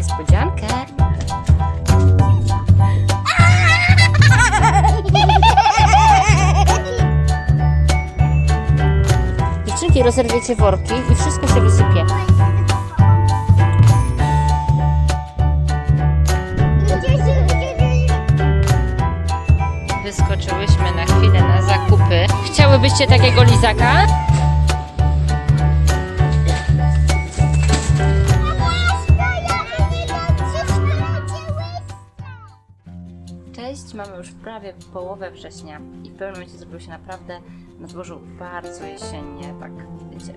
niespodziankę. Dziewczynki, rozerwiecie worki i wszystko się wysypie. Wyskoczyłyśmy na chwilę na zakupy. Chciałybyście takiego lizaka? Mamy już prawie połowę września i w pewnym momencie zrobiło się naprawdę na dworzu bardzo jesiennie, tak wiecie,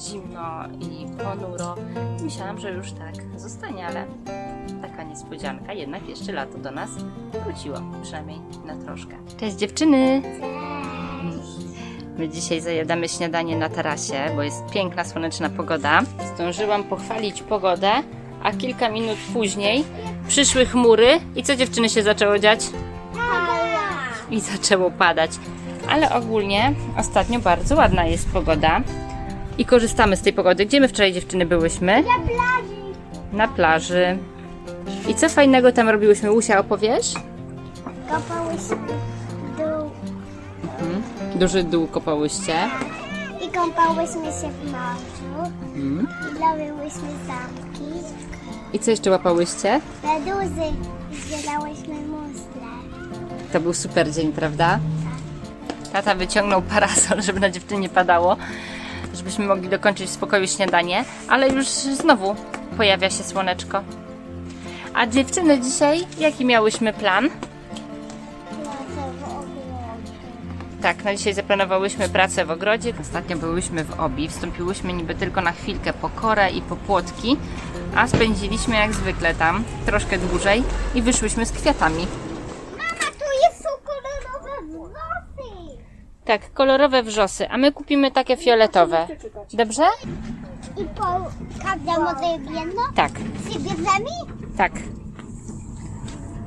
zimno i ponuro. Myślałam, że już tak zostanie, ale taka niespodzianka, jednak jeszcze lato do nas wróciło, przynajmniej na troszkę. Cześć dziewczyny! My dzisiaj zajadamy śniadanie na tarasie, bo jest piękna, słoneczna pogoda. Zdążyłam pochwalić pogodę, a kilka minut później przyszły chmury i co dziewczyny się zaczęło dziać? I zaczęło padać. Ale ogólnie ostatnio bardzo ładna jest pogoda i korzystamy z tej pogody. Gdzie my wczoraj dziewczyny byłyśmy? Na plaży. Na plaży. I co fajnego tam robiłyśmy? Łusia, opowiesz? Kopałyśmy dół Mhm. Duży dół kopałyście. i kąpałyśmy się w morzu. Mhm. I robiłyśmy zamki. I co jeszcze łapałyście? Meduzy. Zbierałyśmy muszle. To był super dzień, prawda? Tata wyciągnął parasol, żeby na dziewczyny nie padało, żebyśmy mogli dokończyć w spokoju śniadanie, ale już znowu pojawia się słoneczko. A dziewczyny dzisiaj, jaki miałyśmy plan? Tak, na dzisiaj zaplanowałyśmy pracę w ogrodzie. Ostatnio byłyśmy w Obi, wstąpiłyśmy niby tylko na chwilkę po korę i po płotki, a spędziliśmy jak zwykle tam troszkę dłużej i wyszłyśmy z kwiatami. Mama, tu jest są kolorowe włosy. Tak, kolorowe wrzosy, a my kupimy takie fioletowe. Dobrze? I po każda może jedno? Tak, Z gwiazdami? tak.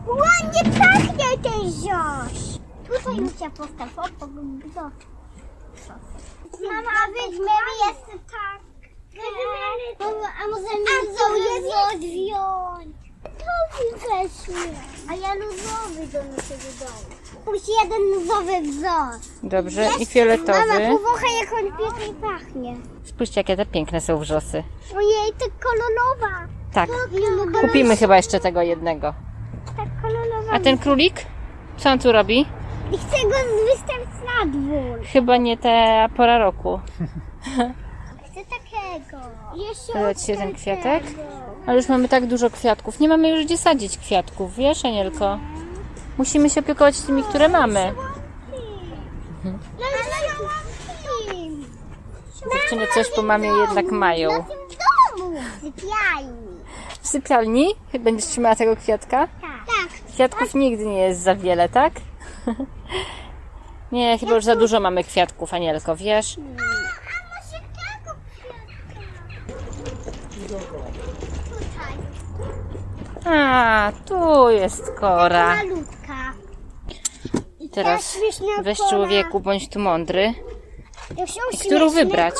Ładnie pachnie ten zioś. Tutaj muszę postawić obok brzozy. Mama, a weźmiemy jeszcze tak. Mama, a możemy sobie odwiąć. To weźmy. A ja luzowy do naszego domu. Musi jeden luzowy wzór. Dobrze, i Mama, fioletowy. powąchaj jak on pięknie pachnie. Spójrzcie, jakie te piękne są wrzosy. Ojej, to kolorowa. Tak, Kupimy kupimy chyba jeszcze tego jednego. Tak kolorowa. A ten królik? Co on tu robi? I chcę go wystawić na dwór. Chyba nie ta pora roku. Chcę takiego. Jeszcze Ci się ten kwiatek? Ale już mamy tak dużo kwiatków. Nie mamy już gdzie sadzić kwiatków, wiesz, Anielko? Musimy się opiekować tymi, które mamy. Dziewczyny coś po mamie jednak mają. W sypialni. Będziesz trzymała tego kwiatka? Tak. Kwiatków nigdy nie jest za wiele, tak? Nie, chyba już za dużo mamy kwiatków, Anielko, wiesz? A, a może tego kwiatka? Tutaj. A, tu jest kora. Malutka. I Teraz też wiśnia weź człowieku, bądź tu mądry. To są I którą śmieszne wybrać?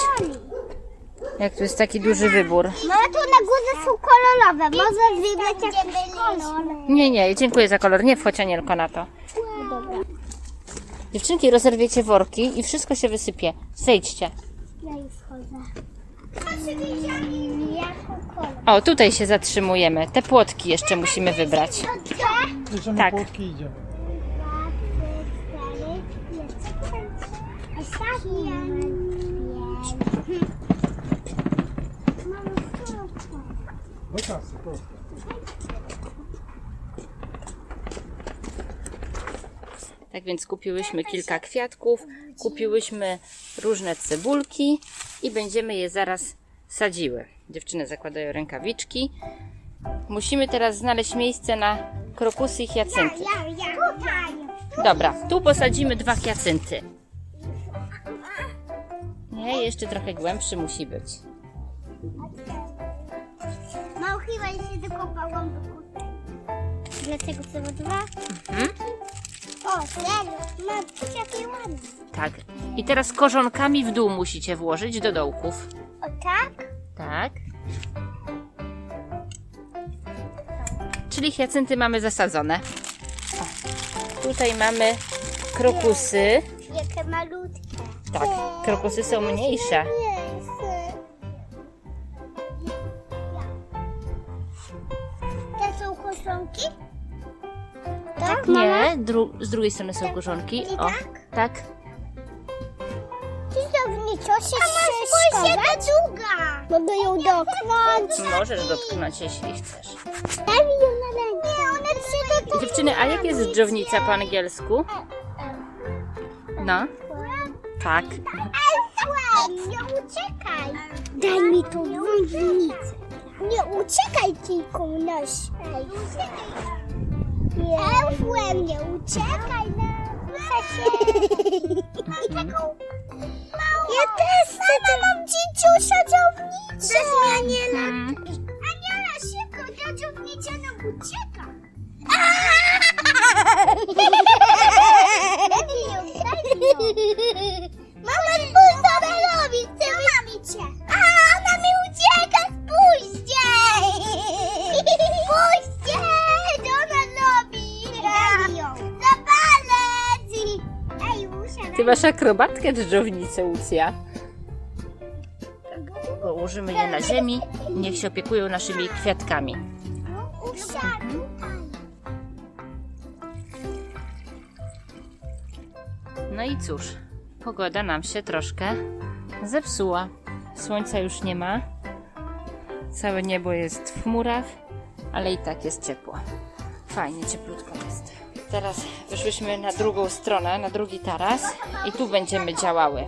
Jak tu jest taki duży wybór. Mama, tu na górze są kolorowe. Może wybrać jakiś kolor. Nie, nie, dziękuję za kolor. Nie wchodź Anielko na to. Dobra. Dziewczynki, rozerwiecie worki i wszystko się wysypie. Zejdźcie. Ja już chodzę. O, tutaj się zatrzymujemy. Te płotki jeszcze musimy wybrać. Tak. Płotki idziemy. Do kasy, proszę. Tak więc kupiłyśmy kilka kwiatków, kupiłyśmy różne cebulki i będziemy je zaraz sadziły. Dziewczyny zakładają rękawiczki. Musimy teraz znaleźć miejsce na krokusy i hiacynty. Dobra, tu posadzimy dwa hiacynty. Nie, jeszcze trochę głębszy musi być. Mał chyba się dokopałam do. Dlaczego chcemy dwa? Mhm. O, serio? Ma takie ładne. Tak. I teraz korzonkami w dół musicie włożyć do dołków. O tak? Tak. czyli hiacynty mamy zasadzone. O, tutaj mamy krokusy. Jakie malutkie. Tak, krokusy są mniejsze. Dru z drugiej strony są korzonki. O, tak. Ty zawniczo się przeszkadzać? druga. Mogę ją dotknąć. Możesz dotknąć, jeśli chcesz. Daj mi ją na rękę. Nie, one przygotują. Dziewczyny, a jak jest dżownica po angielsku? No, tak. Nie uciekaj. Daj mi tą dżownicę. Nie uciekaj, tylko noś. Elsewhere, nie uciekaj. Mam taką Ja też chcę. mam dzieciusia dżownicę. Aniela. Mm. Aniela, szybko, ta dżownica nam ucieka. masz akrobatkę dżdżownicę, Lucja. Położymy je na ziemi, niech się opiekują naszymi kwiatkami. No i cóż, pogoda nam się troszkę zepsuła. Słońca już nie ma. Całe niebo jest w chmurach, ale i tak jest ciepło. Fajnie, cieplutko. Teraz wyszłyśmy na drugą stronę, na drugi taras i tu będziemy działały.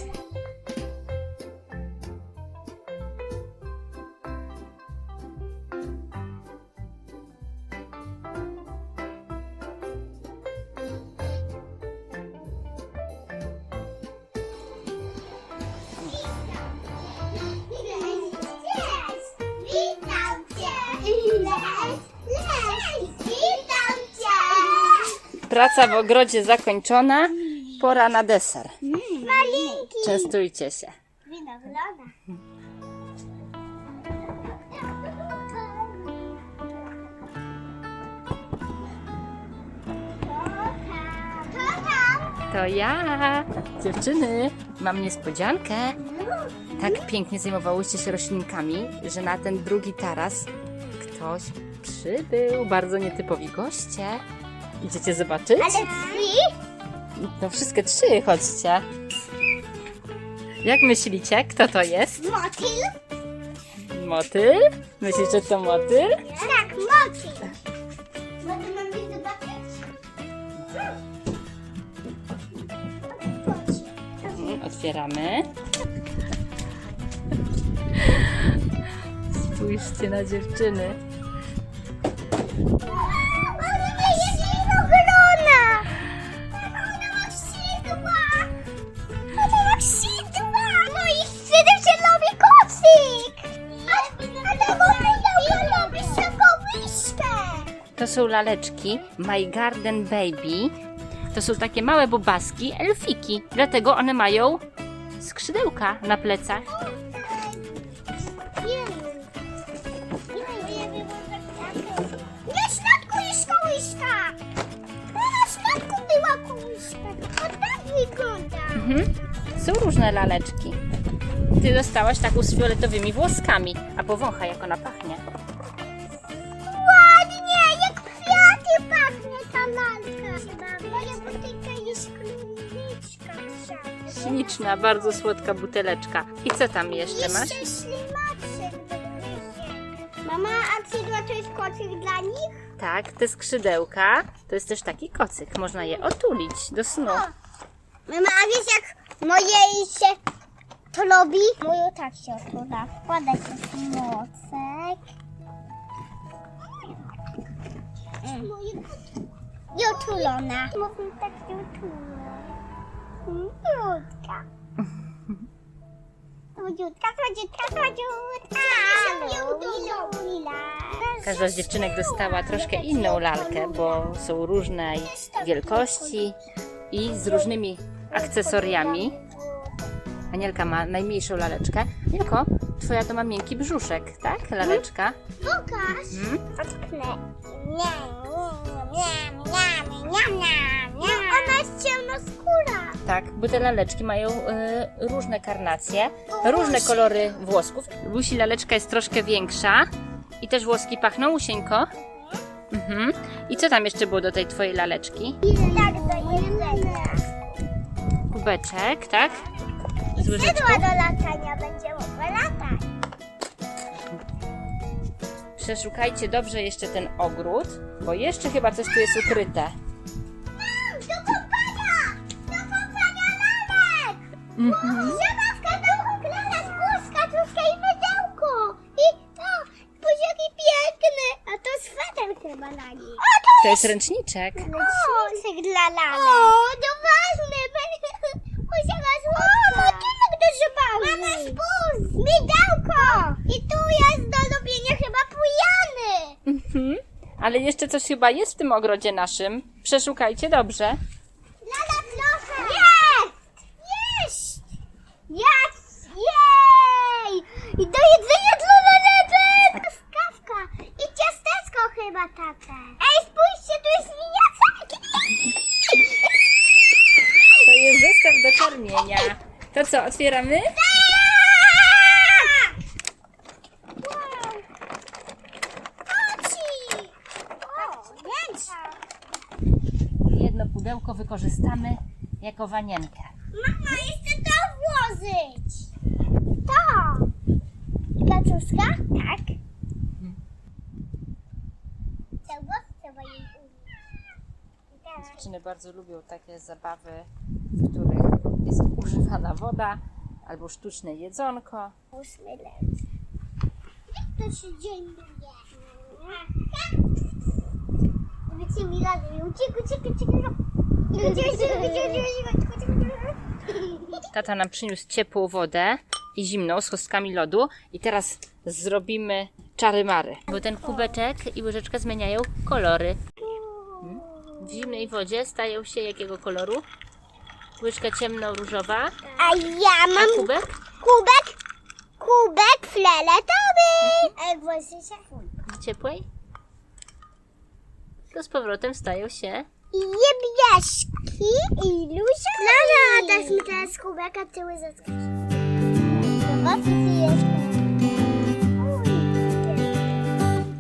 Praca w ogrodzie zakończona, pora na deser. Malinki! Częstujcie się. Winogrona. To tam! To ja! Dziewczyny, mam niespodziankę. Tak pięknie zajmowałyście się roślinkami, że na ten drugi taras ktoś przybył. Bardzo nietypowi goście. Idziecie zobaczyć? Ale trzy? No wszystkie trzy, chodźcie. Jak myślicie, kto to jest? Motyl? Motyl? Myślicie, że to motyl? Tak, motyl. Motyl mam gdzieś zobaczyć? Mm, Otwieramy. Spójrzcie na dziewczyny. Są laleczki My Garden Baby. To są takie małe bobaski, elfiki. Dlatego one mają skrzydełka na plecach. Na środku jest kołyszka! Na środku była kołyszka. A tak wygląda. Mhm. Są różne laleczki. Ty dostałaś taką z fioletowymi włoskami, a powąchaj jak ona pachnie. Śliczna, bardzo słodka buteleczka. I co tam jeszcze masz? Jeszcze ślimaczek do gryzienia. Mama, a cydła to jest kocyk dla nich? Tak, te skrzydełka to jest też taki kocyk. Można je otulić do snu. Mama, a wiesz jak moje się to robi? Moje tak się otwiera. Wkłada się mocek. Mm. I otulona. Mówię tak się. Miódka. Słodziutka, słodziutka, słodziutka. Każda z dziewczynek dostała troszkę inną lalkę, bo są różnej wielkości i z różnymi akcesoriami. Anielka ma najmniejszą laleczkę. Anielko, twoja to ma miękki brzuszek, tak? Laleczka. Pokaż. Mhm. Otknę. Nie, nie, nie, nie, nie, ciemnoskóra. Tak, bo te laleczki mają y, różne karnacje, różne kolory włosków. Lusi laleczka jest troszkę większa i też włoski pachną łusieńko. Mhm. I co tam jeszcze było do tej twojej laleczki? Tak do jedzenia. Kubeczek, tak? Z łyżeczką. Skrzydła do latania będzie mogła latać. Przeszukajcie dobrze jeszcze ten ogród, bo jeszcze chyba coś tu jest ukryte. Mhm. Zabawka do kuklana z wózka, truska i mydełko. I o, pójdź jaki piękny. A to sweter chyba na nim. O, to, To jest ręczniczek. Ręczniczek dla lalek. O, to ważne. Musiała złotka. O, motynek do zabawy. Mama, spójrz. Mydełko. I tu jest do robienia chyba pujany. Mhm. Ale jeszcze coś chyba jest w tym ogrodzie naszym. Przeszukajcie dobrze. Lala, proszę. Jest! Jest! Jest! Jej! I do jedzenia dla laleczek! Skawka i ciasteczko chyba, tata. Ej, spójrzcie, tu jest miniaturki! To jest zestaw do karmienia. To co, otwieramy? Wow! Oci! O, więc! Jedno pudełko wykorzystamy jako wanienkę. Mama, jeszcze to włożyć! To! Kaczuszka? Tak. Trzeba, trzeba jej użyć. Dziewczyny bardzo lubią takie zabawy, w których jest używana woda albo sztuczne jedzonko. Ósmy lec. Jak to się dzieje? Wiecie mi. Uciekł, uciekł, uciekł, uciekł. Tata nam przyniósł ciepłą wodę i zimną z kostkami lodu i teraz zrobimy czary mary. Bo ten kubeczek i łyżeczka zmieniają kolory. W zimnej wodzie stają się jakiego koloru? Łyżka ciemno-różowa, A ja a mam kubek kubek, kubek fioletowy. Ej, włosy się. ciepłej. To z powrotem stają się I niebieski i luźny. Klara, dasz mi teraz kubek, a ty łyżeczkę. Zobaczcie, ty jest.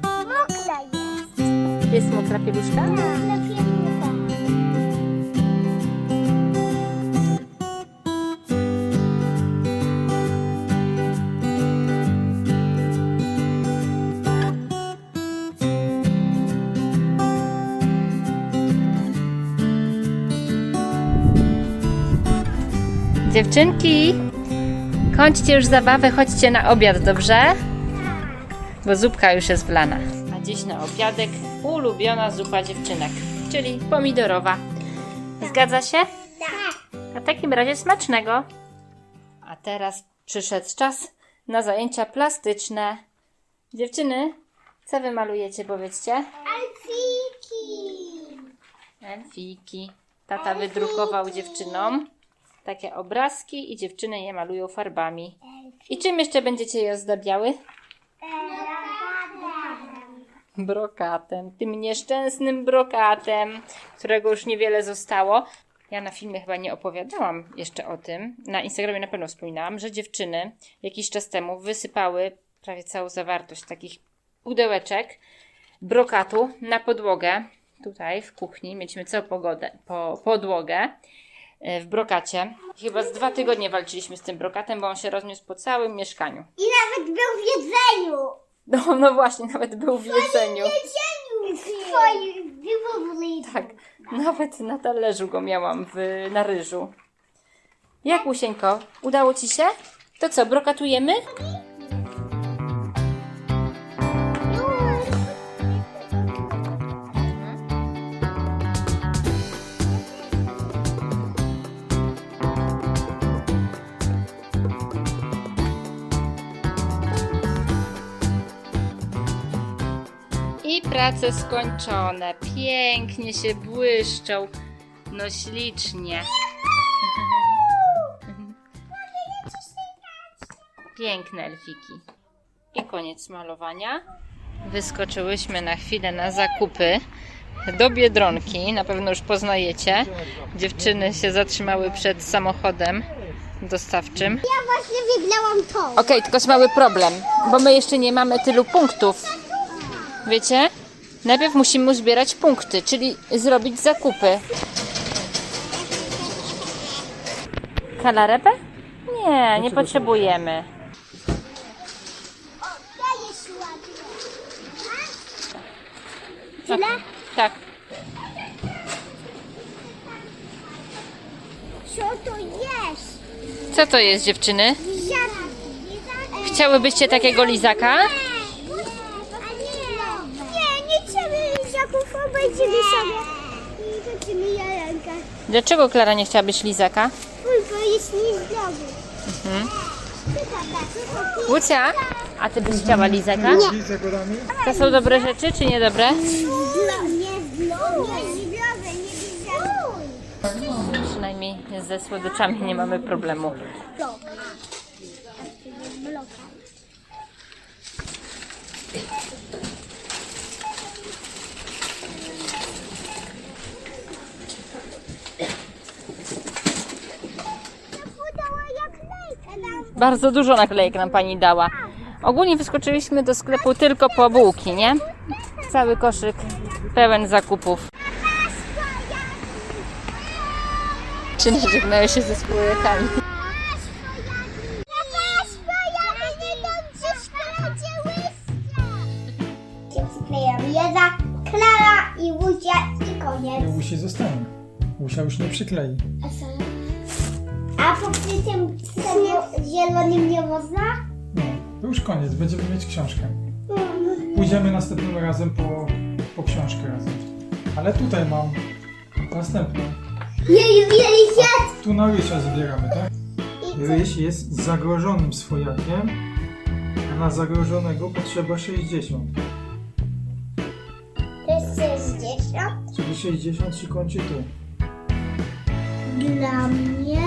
Mokra jest. Jest mokra pieluszka? Pielucha. Dziewczynki, kończcie już zabawę, chodźcie na obiad, dobrze? Bo zupka już jest wlana. A dziś na obiadek ulubiona zupa dziewczynek, czyli pomidorowa. Zgadza się? Tak. A w takim razie smacznego. A teraz przyszedł czas na zajęcia plastyczne. Dziewczyny, co wy malujecie, powiedzcie? Alfiki. Elfiki. Tata wydrukował dziewczynom takie obrazki i dziewczyny je malują farbami. I czym jeszcze będziecie je ozdabiały? Brokatem. Tym nieszczęsnym brokatem, którego już niewiele zostało. Ja na filmie chyba nie opowiadałam jeszcze o tym. Na Instagramie na pewno wspominałam, że dziewczyny jakiś czas temu wysypały prawie całą zawartość takich pudełeczek brokatu na podłogę. Tutaj w kuchni mieliśmy całą pogodę, po, podłogę w brokacie. Chyba z dwa tygodnie walczyliśmy z tym brokatem, bo on się rozniósł po całym mieszkaniu. I nawet był w jedzeniu. No, no właśnie, nawet był w jedzeniu. jedzeniu. Było w liczbie. Tak, nawet na talerzu go miałam w, na ryżu. Jak Łusieńko, udało Ci się? To co, brokatujemy? Prace skończone. Pięknie się błyszczą. No ślicznie. Piękne elfiki. I koniec malowania. Wyskoczyłyśmy na chwilę na zakupy do Biedronki. Na pewno już poznajecie. Dziewczyny się zatrzymały przed samochodem dostawczym. Ja właśnie wygrałam to. Okej, tylko jest mały problem, bo my jeszcze nie mamy tylu punktów. Wiecie? Najpierw musimy uzbierać punkty, czyli zrobić zakupy. Kalarepę? Nie, nie potrzebujemy. Tyle? Tak. Co to jest? Co to jest, dziewczyny? Chciałybyście takiego lizaka? Nie, nie, nie chcemy sobie. I. Dlaczego Klara nie chciałabyś lizaka? Tylko jest niezdrowy. Mhm. Łucja, a ty byś chciała lizaka? Godami? To są dobre rzeczy, czy niedobre? Przynajmniej ze słodyczami nie mamy problemu. Blok. Bloka. Bardzo dużo naklejek nam pani dała. Ogólnie wyskoczyliśmy do sklepu tylko po bułki, nie? Cały koszyk pełen zakupów. Czy nie żegnają się ze? Przyklejam Jeza, Klara i Wójcia i koniec. Łusi zostanie. Łusia już nie przyklei. A pokryciem zielonym nie można? No, to już koniec. Będziemy mieć książkę. Pójdziemy następnym razem po, po książkę razem. Ale tutaj mam następną. Jej, jej, jest! Tu na Rysia zbieramy, tak? Ryś jest zagrożonym swojakiem, a na zagrożonego potrzeba 60. To jest 60. Czyli 60 się kończy tu. Dla mnie.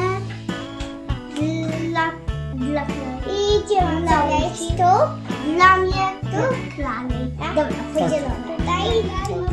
Dla. Idziemy dalej. Tu. Dla mnie. Tu. Dla mnie. Tak? Dobra, podzielone. Tutaj.